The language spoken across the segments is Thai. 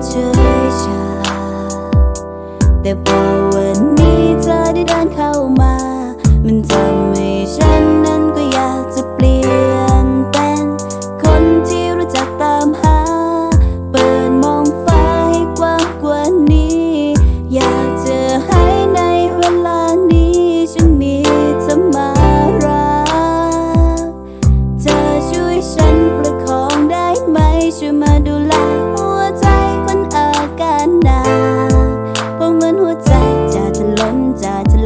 追着，แต่พอวันนี้เธอได้เดินเข้ามา มันทำให้ฉันนั้นก็อยากจะเปลี่ยนเป็นคนที่รู้จักตามหา เปิดมองฟ้าใหกว้างกว่านี้ อยากจะให้ในเวลานี้ฉันมีเธอมารักเธอช่วยฉันประคองได้ไหมช่วยมาดูแล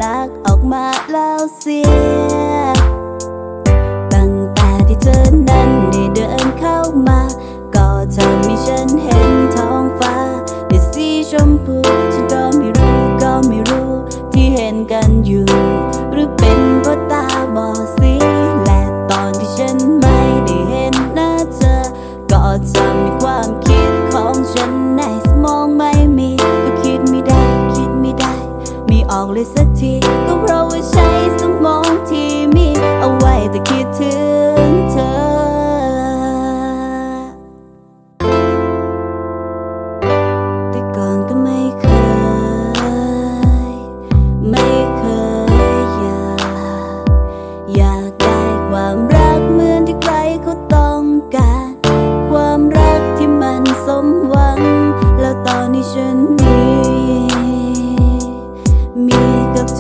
ลักออกมาแล้วเสีย ตั้งแต่ที่เธอนั้นได้เดินเข้ามา ก็ทำให้ฉันเห็นท้องฟ้าเป็นสีชมพู ฉันก็ไม่รู้ก็ไม่รู้ที่เห็นกันอยู่ หรือเป็นเพราะตาบอดสีและตอนที่ฉันไม่ได้เห็นหน้าเธอ ก็ทำให้ความคิดของฉันในสมองไม่ เลยสักที ก็เพราะว่าใช้สมองที่มีเอาไว้แต่คิดถึง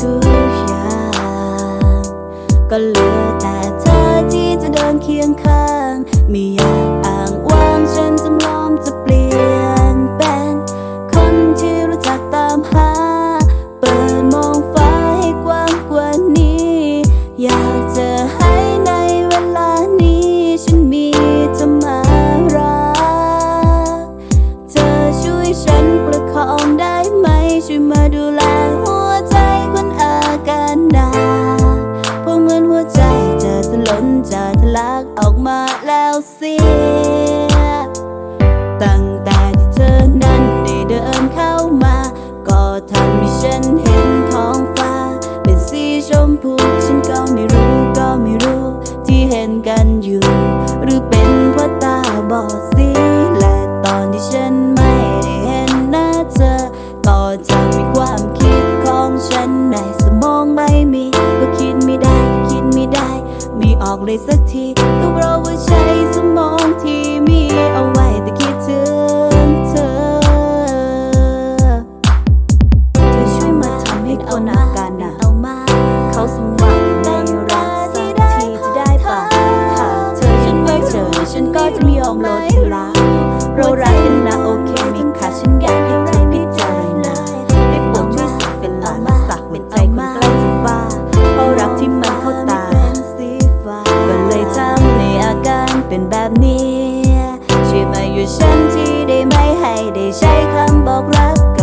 ทุกอย่าง ก็เหลือแต่เธอที่จะเดินเคียงข้าง ไม่อยาก สีย ตั้งแต่ที่เธอนั้นได้เดินเข้ามา ก็ทำให้ฉันเห็นท้องฟ้า เป็นสีชมพูฉันก็ไม่รู้ก็ไม่รู้ ที่เห็นกันอยู่ หรือเป็นเพราะตาบอดสีและตอนที่ฉันไม่ได้เห็นหน้าเธอ ก็จะมีความคิดของฉันในสมองไม่มี ก็คิดไม่ได้คิดไม่ได้ ไม่ออกเลยสักทีก็เพราะว่าใช้ ให้คนอากาเขาสมหวังในรักสักทีจะได้ปะหากเธอยังไม่เจอฉันก็จะไม่ยอมลดละเรารักกันนะโอเคมีค่ะฉันอยากให้เธอพิจารณาได้โปรดช่วยสักเวลามาสักเป็นใจคนใกล้จะบ้าเพราะรักที่มันเข้าตาก็เลยทำให้อาการเป็นแบบนี้ช่วยมาอยู่ฉันที่ได้ไหมให้ได้ใช้คำบอกรัก